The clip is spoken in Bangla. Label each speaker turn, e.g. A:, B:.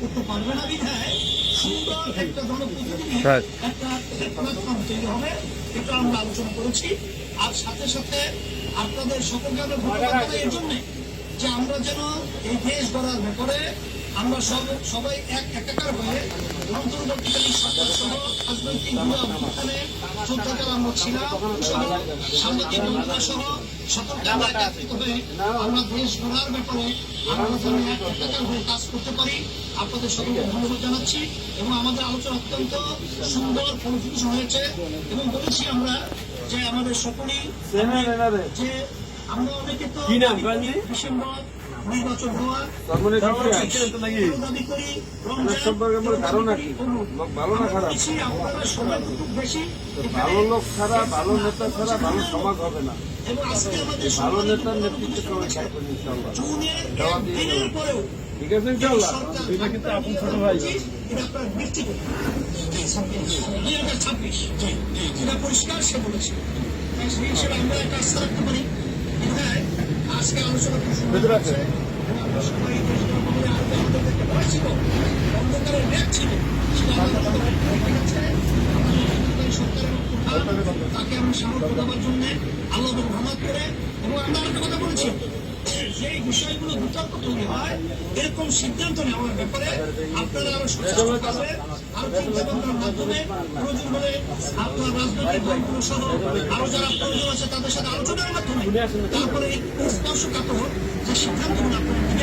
A: করতে পারবে না বিধায় সুন্দর একটা জনপ্রতিনিধি
B: হ্যাঁ।
A: একটা হবে এটা আমরা আলোচনা করেছি আর সাথে সাথে আপনাদের সকলকে আমরা ধন্যবাদ এর জন্যে যে আমরা যেন এই দেশ গড়ার ব্যাপারে আমরা সব সবাই এক একাকার হয়ে অন্তর্বর্তীকালীন সরকার সহ রাজনৈতিক অভ্যুত্থানে যোদ্ধাকার আমরা ছিলাম। সহ সাংবাদিক বন্ধুরা সহ সকলকে আমরা একত্রিত হয়ে আমরা দেশ গড়ার ব্যাপারে আমরা যেন এক একাকার হয়ে কাজ করতে পারি। আপনাদের সকলকে ধন্যবাদ জানাচ্ছি এবং আমাদের আলোচনা অত্যন্ত সুন্দর ফলপ্রসূ হয়েছে এবং বলেছি আমরা যে আমাদের সকলেই যে আমরা অনেকে তো
C: কি নাম, গান্ধী?
A: ডিসেম্বর নির্বাচন হওয়া
C: ভালো লোক ছাড়া ভালো নেতা ছাড়া ভালো সমাজ হবে না ভালো নেতার নেতৃত্বে সবাই থাকবেন ইনশাল্লাহ ঠিক আছে ইনশাল্লাহ
A: এটা কিন্তু আপন ছোট ভাই ছাব্বিশ এটা পরিষ্কার সে বলেছে আমরা একটা আস্থা রাখতে পারি আজকে আলোচনা
C: ভেতরে
A: আমরা সবাই দেশের মধ্যে আগে আমাদের একটা ভয় ছিল অন্ধকারের ব্যাগ ছিল সেটা আমাদের সরকারের তাকে আমরা সামর্থ্য দেওয়ার জন্য আল্লাহ রহমত করে এবং আমরা একটা কথা বলেছি। যে বিষয়গুলো বিতর্ক তৈরি হয়, এরকম সিদ্ধান্ত নেওয়ার ব্যাপারে আপনারা আরও সচেতন থাকবেন আরও চিন্তা ভাবনার মাধ্যমে প্রয়োজন হলে আপনার রাজনৈতিক দলগুলো সহ আরও যারা প্রয়োজন আছে, তাদের সাথে আলোচনার মাধ্যমে তারপরে স্পর্শকাতর যে সিদ্ধান্তগুলো আপনারা